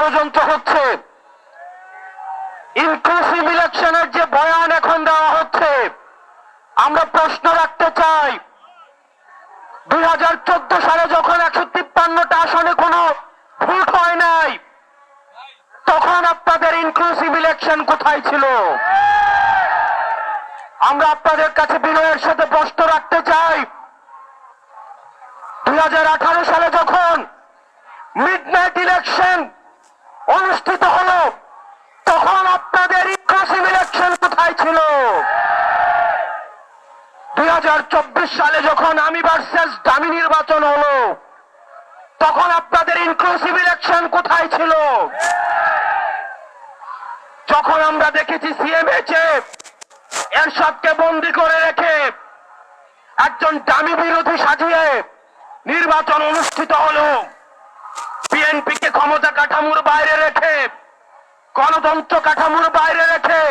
ষড়যন্ত্র হচ্ছে। ইনক্লুসিভ ইলেকশনের যে বয়ান এখন দেওয়া হচ্ছে, আমরা প্রশ্ন রাখতে চাই। দুই হাজার চোদ্দ সালে যখন একশো তিপ্পান্নটা আসনে কোনো ভোট হয় নাই, তখন আপনাদের ইনক্লুসিভ ইলেকশন কোথায় ছিল? আমরা আপনাদের কাছে বিনয়ের সাথে প্রশ্ন রাখতে চাই। দুই হাজার আঠারো সালে যখন মিড নাইট ইলেকশন অনুষ্ঠিত হলো, তখন আপনাদের ইনক্লুসিভ ইলেকশন কোথায় ছিল? দুই সালে যখন আমি ভার্সেস দামি নির্বাচন হলো, তখন আপনাদের ইনক্লুসিভ ইলেকশন কোথায় ছিল? যখন আমরা দেখেছি সিএমএচে এরশাদকে বন্দি করে রেখে একজন দামি বিরোধী সাজিয়ে নির্বাচন অনুষ্ঠিত হলো। বিএনপিকে ক্ষমতা কাঠামোর বাইরে রেখে, গণতন্ত্র কাঠামোর বাইরে রেখে,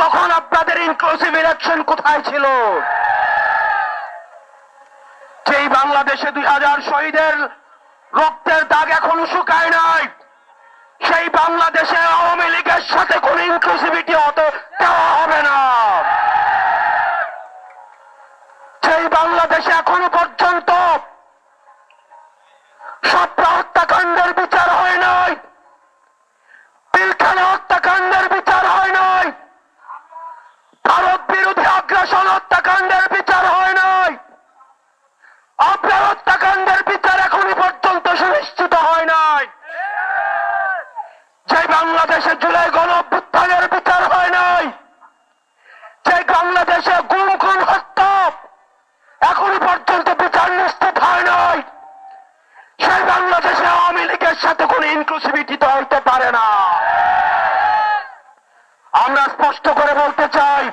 তখন আপনাদের ইনক্লুসিভ ইলেকশন কোথায় ছিল? যেই বাংলাদেশে দুই হাজার শহীদের রক্তের দাগ এখনও শুকায় নাই, সেই বাংলাদেশে আওয়ামী লীগের সাথে কোন ইনক্লুসিভিটি অত দেওয়া হবে না। সেই বাংলাদেশে বাংলাদেশে জুলাই গণ অভ্যুত্থানের বিচার হয় নাই। যে বাংলাদেশে গুম খুন হত্যা, এখনই পর্যন্ত বিচার নিশ্চিত হয় নাই। সেই বাংলাদেশে আওয়ামী লীগের সাথে কোন ইনক্লুসিভিটি তো হইতে পারে না। আমরা স্পষ্ট করে বলতে চাই,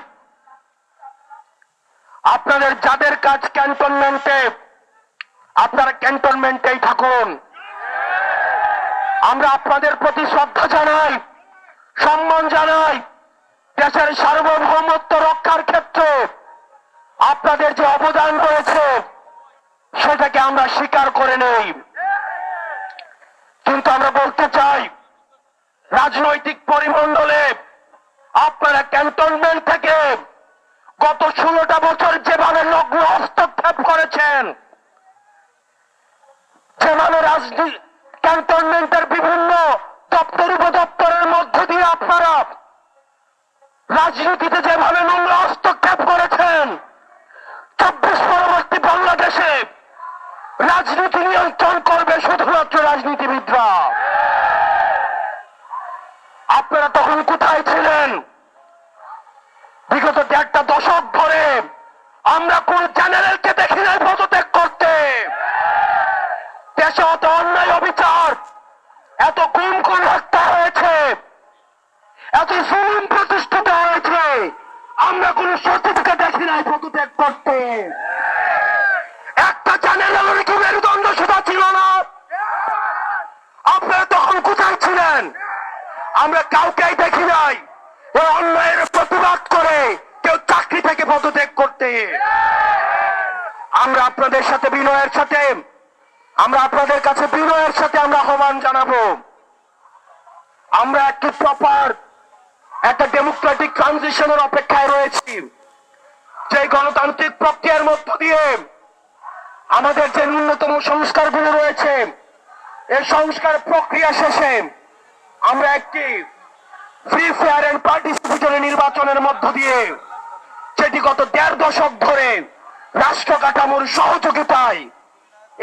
আপনাদের যাদের কাজ ক্যান্টনমেন্টে আপনারা ক্যান্টনমেন্টেই থাকুন। আমরা আপনাদের প্রতি শ্রদ্ধা জানাই। সম্মান জানাই দেশের সার্বভৌমত্ব রক্ষার ক্ষেত্রে আপনাদের যে অবদান রয়েছে, সেটাকে আমরা স্বীকার করে নেই। কিন্তু আমরা বলতে চাই, রাজনৈতিক পরিমণ্ডলে আপনারা ক্যান্টনমেন্ট থেকে গত ষোলোটা বছর যেভাবে নগ্ন হস্তক্ষেপ করেছেন যেভাবে রাজনীতি ক্যান্টনমেন্টের বিভিন্ন দপ্তর উপদপ্তরের মধ্য দিয়ে আপনারা রাজনীতিতে যেভাবে নোংরা হস্তক্ষেপ করেছেন, চব্বিশ পরবর্তী বাংলাদেশে রাজনীতি নিয়ন্ত্রণ করবে শুধুমাত্র রাজনীতিবিদরা। আপনারা তখন কোথায় ছিলেন? বিগত একটা দশক ধরে আমরা কোন চ্যানেলকে দেখি নাই পদত্যাগ করতে। দেশে অত অন্যায় অবিচার, এত গুম খুন হত্যা হয়েছে, এত জুলুম প্রতিষ্ঠিত হয়েছে আমরা কোন সচিবকে দেখি নাই পদত্যাগ করতে। একটা চ্যানেল কি মেরুদণ্ড সেটা ছিল না। আপনারা তখন কোথায় ছিলেন? আমরা কাউকেই দেখি নাই। এই অন্যায়ের প্রতিবাদ করে কেউ চাকরি থেকে পদত্যাগ করতে। আমরা আপনাদের সাথে বিনয়ের সাথে, আমরা আপনাদের কাছে বিনয়ের সাথে আমরা আহ্বান জানাব। আমরা একটি প্রপার একটা ডেমোক্রেটিক ট্রানজিশনের অপেক্ষায় রয়েছি। যে গণতান্ত্রিক প্রক্রিয়ার মধ্য দিয়ে আমাদের যে ন্যূনতম সংস্কারগুলো রয়েছে এই সংস্কার প্রক্রিয়া শেষে আমরা একটি ফ্রি ফেয়ার এন্ড পার্টিসিপেটরি নির্বাচনের মধ্য দিয়ে যেটি গত দেড় দশক ধরে রাষ্ট্র কাঠামোর সহযোগিতায়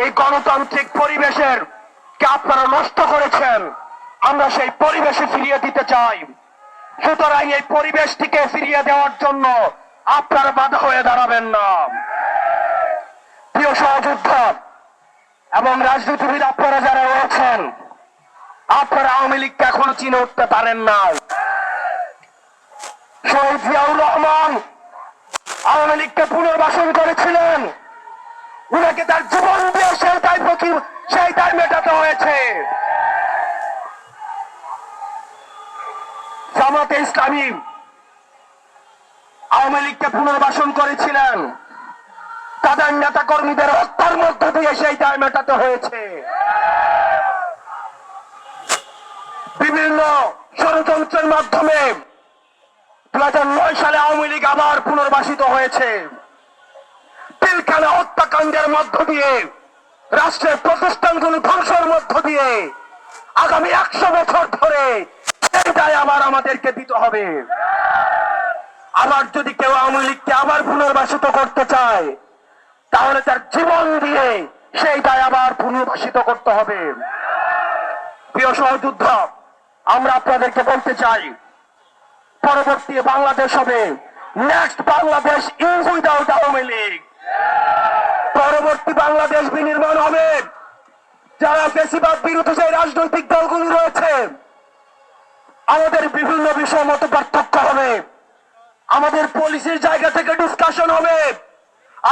এই গণতান্ত্রিক পরিবেশের কে আপনারা নষ্ট করেছেন, আমরা সেই পরিবেশে ফিরিয়ে দিতে চাই। সুতরাং এই পরিবেশটিকে ফিরিয়ে দেওয়ার জন্য আপনারা বাধা হয়ে দাঁড়াবেন না। প্রিয় সহযোদ্ধা, এবং রাজনীতিবিদ আপনারা যারা রয়েছেন, আপনারা আওয়ামী লীগকে এখনও চিনে উঠতে পারেন না শহীদ জিয়াউর রহমান আওয়ামী লীগকে পুনর্বাসন করেছিলেন। উনাকে তার জীবন দিয়ে সেই দায় সেই দায় মেটাতে হয়েছে। জামাতে ইসলামী আওয়ামী লীগকে পুনর্বাসন করেছিলেন। তাদের নেতা কর্মীদের হত্যার মধ্য দিয়ে সেই দায় মেটাতে হয়েছে। বিভিন্ন ষড়যন্ত্রের মাধ্যমে দু হাজার নয় সালে আওয়ামী লীগ আবার পুনর্বাসিত হয়েছে। পিলখানা হত্যাকাণ্ডের মধ্য দিয়ে, রাষ্ট্রের প্রতিষ্ঠানগুলো ধ্বংসের মধ্য দিয়ে আগামী একশো বছর ধরে দায় আবার আমাদেরকে দিতে হবে। আবার যদি কেউ আওয়ামী লীগকে আবার পুনর্বাসিত করতে চায়, তাহলে তার জীবন দিয়ে সেই দায় আবার পুনর্বাসিত করতে হবে। প্রিয় সহযুদ্ধ, আমরা আপনাদেরকে বলতে চাই, পরবর্তী বাংলাদেশ হবে next Bangladesh is without Awami League. পরবর্তী বাংলাদেশ বিনির্মাণ হবে। যারা বেশিরভাগ বিরোধী রাজনৈতিক দলগুলি রয়েছে আমাদের বিভিন্ন বিষয় মতো পার্থক্য হবে। আমাদের পলিসির জায়গা থেকে ডিসকাশন হবে।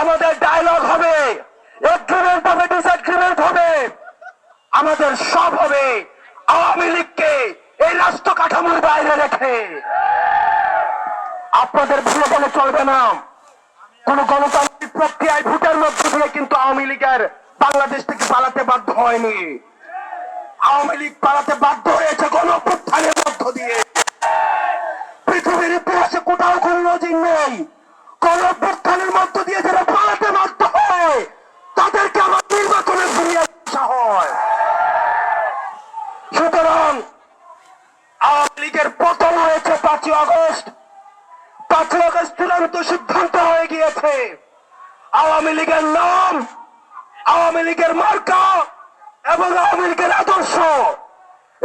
আমাদের ডায়লগ হবে। এগ্রিমেন্ট হবে ডিসএগ্রিমেন্ট হবে। আমাদের সব হবে আওয়ামী লীগকে এই রাষ্ট্র কাঠামোর বাইরে রেখে। আপনাদের ভুলে বলে চলবে না। কোন গণতান্ত্রিক প্রক্রিয়ায় ভোটের মধ্য দিয়ে কিন্তু আওয়ামী লীগের বাংলাদেশ থেকে পালাতে বাধ্য হয়নি। আওয়ামী লীগ পালাতে বাধ্য হয়েছে গণ মধ্য দিয়ে। পৃথিবীর ইতিহাসে কোথাও কোন নজির নেই। গণ মধ্য দিয়ে যারা পালাতে বাধ্য হয়, তাদেরকে আমার নির্বাচনে ফিরিয়ে আসা হয়। সুতরাং আওয়ামী লীগের পতন হয়েছে পাঁচই আগস্ট। পাঁচই আগস্ট চূড়ান্ত সিদ্ধান্ত হয়ে গিয়েছে। আওয়ামী লীগের নাম, আওয়ামী লীগের মার্কা এবং আওয়ামী লীগের আদর্শ,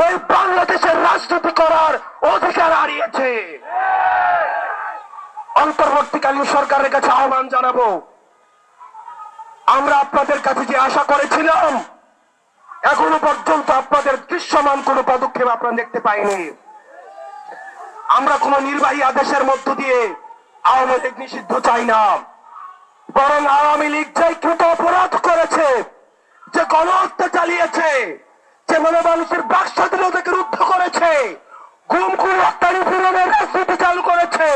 এই বাংলাদেশের রাজনীতি করার অধিকার হারিয়েছে। অন্তর্বর্তীকালীন সরকারের কাছে আহ্বান জানাব, আমরা আপনাদের কাছে যে আশা করেছিলাম, এখনও পর্যন্ত আপনাদের দৃশ্যমান কোনো পদক্ষেপ আপনারা দেখতে পাইনি। আমরা কোন নির্বাহী আদেশের মধ্য দিয়ে আওয়ামী লীগ নিষিদ্ধ চাই না, বরং আওয়ামী লীগ যে কৃত অপরাধ করেছে গণহত্যা চালিয়েছে, যে মনে মানুষের বাক স্বাধীনতাকে রুদ্ধ করেছে, গুম খুন রাজনীতি চালু করেছে।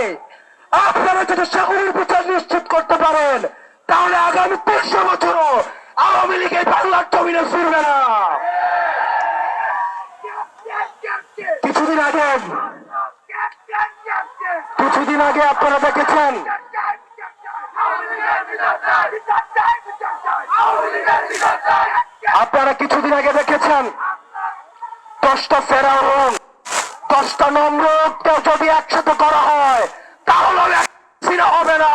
আপনারা যদি সেগুলির বিচার নিশ্চিত করতে পারেন, তাহলে আগামী তিনশো বছরও আওয়ামী লীগ এই বাংলার জমিনে ফিরবে না। কিছুদিন আগে কিছুদিন আগে আপনারা দেখেছেন আপনারা কিছুদিন আগে দেখেছেন দশটা ফেরাউন, দশটা নম্রকে যদি একসাথে করা হয়, তাহলে হাসিনা হবে না।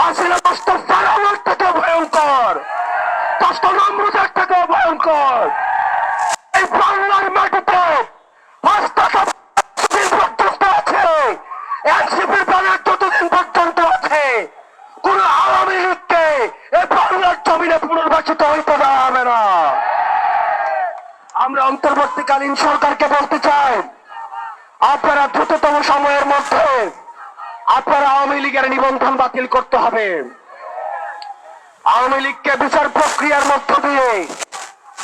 হাসিনা দশটা ফেরাউনের থেকে ভয়ঙ্কর, দশটা নম্রদের থেকে ভয়ঙ্কর। এই অন্তর্বর্তীকালীন সরকারকে বলতে চাই, আপনারা দ্রুততম সময়ের মধ্যে আপনারা আওয়ামী লীগের নিবন্ধন বাতিল করতে হবে। আওয়ামী লীগকে বিচার প্রক্রিয়ার মধ্য দিয়ে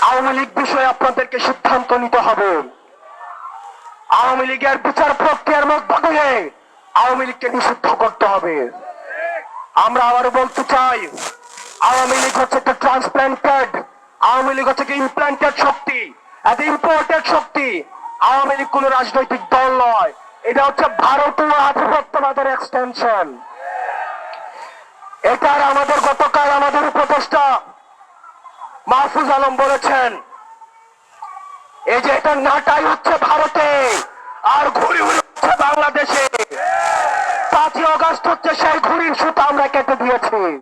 আওয়ামী লীগ বিষয়ে আপনাদেরকে সিদ্ধান্ত নিতে হবে। আওয়ামী লীগের বিচার প্রক্রিয়ার মধ্য দিয়ে আওয়ামী লীগকে নিষিদ্ধ করতে হবে। আমরা আবার বলতে চাই, আওয়ামী লীগ হচ্ছে একটা ট্রান্সপ্লান্টেড আওয়ামী লীগ হচ্ছে ইমপ্লান্টেড শক্তি। এত ইম্পোর্টেড শক্তি আওয়ামী লীগ রাজনৈতিক দল নয়। এটা হচ্ছে ভারতীয় আধিপত্যবাদের এক্সটেনশন এটার আমাদের গতকাল আমাদের উপদেষ্টা মাহফুজ আলম বলেছেন, এই যে এটা নাটাই হচ্ছে ভারতে, আর ঘুরি ঘুরি হচ্ছে বাংলাদেশে। পাঁচই অগস্ট হচ্ছে সেই ঘুড়ির সুতা আমরা কেটে দিয়েছি।